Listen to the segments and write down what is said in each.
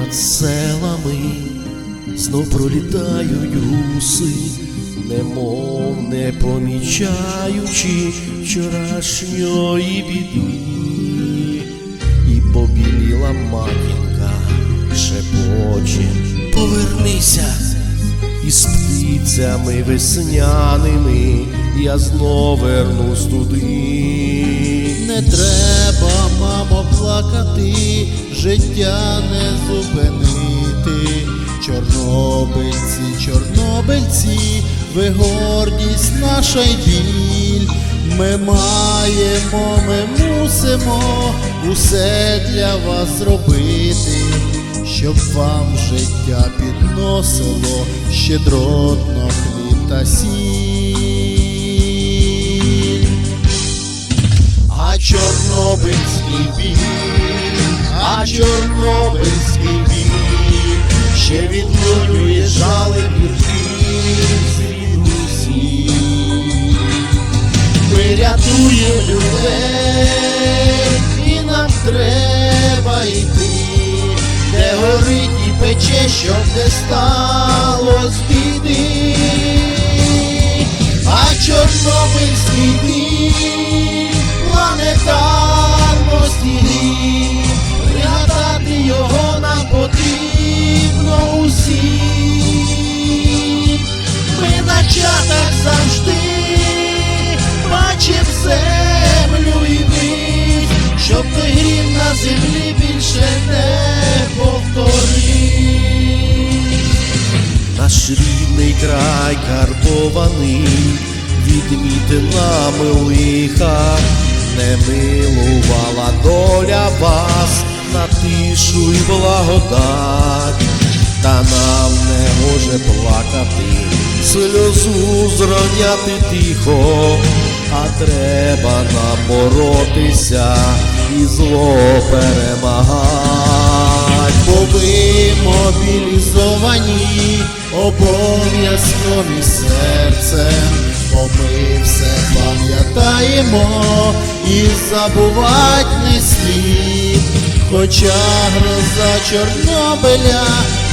над селами знов пролітають гуси, немов не помічаючи вчорашньої біди, і побіліла матінка, шепоче, повернися. Із птицями весняними я знов вернусь туди. Не треба, мамо, плакати, життя не зупинити. Чорнобильці, чорнобильці, ви гордість наша й біль. Ми маємо, ми мусимо усе для вас зробити, щоб вам життя підносило щедротно хліб та сіль. А чорнобильський біль, а чорнобильський біль, ще відлунює жали усіх. Ми рятуємо людей, і нам треба йти, де горить і пече, щоб не сталося біди. А чорнобильський Наш рідний край карбований, відмітинами лиха, не милувала доля вас на тишу й благодать, та нам не може плакати, сльозу зроняти тихо, а треба нам боротися і зло перемагать. Бо ви мобілізовані обов'язком і серцем, бо ми все пам'ятаємо і забувать не слід, хоча гроза Чорнобиля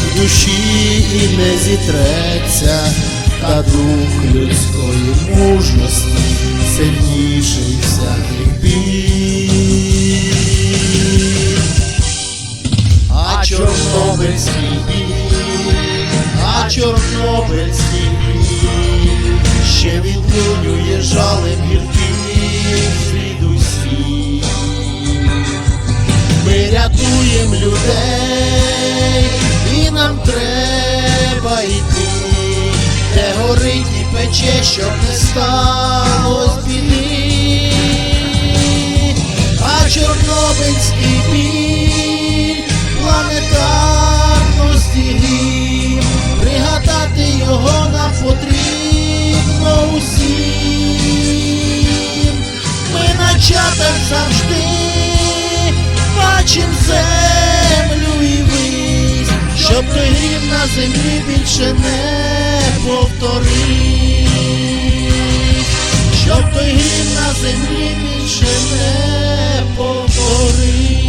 в душі і не зітреться, та дух людської мужності сильніший всяких біль. Чорнобильський біль, а чорнобильський біль, ще відлунює жалем гіркий звідусі. Ми рятуємо людей, і нам треба йти, де горить і пече, щоб не сталося його нам потрібно усім. Ми на чатах завжди бачим землю і вись, щоб той грім на землі більше не повторив, щоб той грім на землі більше не повторив.